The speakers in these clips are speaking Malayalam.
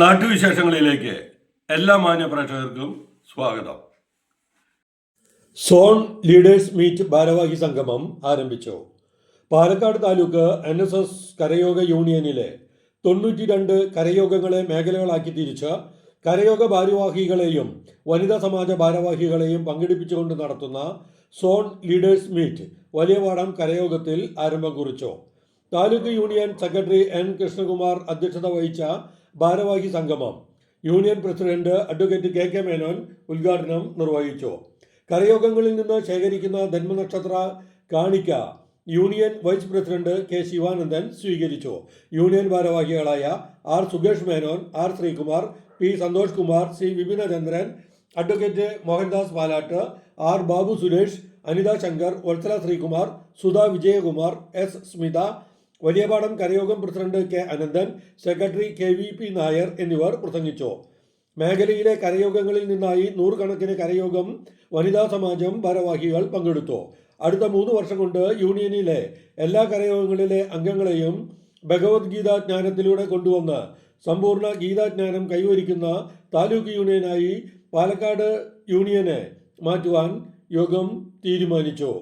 നാട്ടുവിശേഷങ്ങളിലേക്ക് എല്ലാ മാന്യ പ്രേക്ഷകർക്കും സ്വാഗതം. സോൺ ലീഡേഴ്സ് മീറ്റ് ഭാരവാഹി സംഗമം ആരംഭിച്ചു. Palakkad taluk N S S കരയോഗ യൂണിയനിലെ തൊണ്ണൂറ്റി രണ്ട് കരയോഗങ്ങളെ മേഖലകളാക്കി തിരിച്ച് കരയോഗ ഭാരവാഹികളെയും വനിതാ സമാജ ഭാരവാഹികളെയും പങ്കെടുപ്പിച്ചുകൊണ്ട് നടത്തുന്ന സോൺ ലീഡേഴ്സ് മീറ്റ് വലിയവാടം കരയോഗത്തിൽ ആരംഭം കുറിച്ചു. Taluk union secretary N Krishnakumar അധ്യക്ഷത വഹിച്ച ഭാരവാഹി സംഗമം. Union president advocate K K Menon ഉദ്ഘാടനം നിർവഹിച്ചു. കരയോഗങ്ങളിൽ നിന്ന് ശേഖരിക്കുന്ന ധന്മനക്ഷത്ര കാണിക്ക union vice president K Sivanandan സ്വീകരിച്ചു. യൂണിയൻ ഭാരവാഹികളായ R സുഗേഷ് Menon R Sreekumar P Santhosh Kumar C Vipinachandran advocate Mohandas Palatt R Babu Suresh Anitha Shankar Vatsala Sreekumar Sudha Vijayakumar S Smitha Valiyapadam കരയോഗം president K Ananthan secretary K V P Nair എന്നിവർ പ്രസംഗിച്ചു. മേഖലയിലെ കരയോഗങ്ങളിൽ നിന്നായി നൂറുകണക്കിന് കരയോഗം വനിതാ സമാജം ഭാരവാഹികൾ പങ്കെടുത്തു. അടുത്ത മൂന്ന് വർഷം കൊണ്ട് യൂണിയനിലെ എല്ലാ കരയോഗങ്ങളിലെ അംഗങ്ങളെയും ഭഗവത്ഗീത ജ്ഞാനത്തിലൂടെ കൊണ്ടുവന്ന് സമ്പൂർണ ഗീതാജ്ഞാനം കൈവരിക്കുന്ന താലൂക്ക് യൂണിയനായി പാലക്കാട് യൂണിയനെ മാറ്റുവാൻ യോഗം തീരുമാനിച്ചു.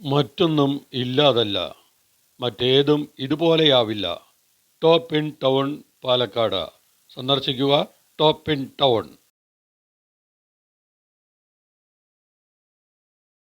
മറ്റൊന്നും ഇല്ലാതല്ല മറ്റേതും ഇതുപോലെയാവില്ല. Top in town Palakkad. സന്ദർശിക്കുക ടോപ്പ് ഇൻ ടൗൺ.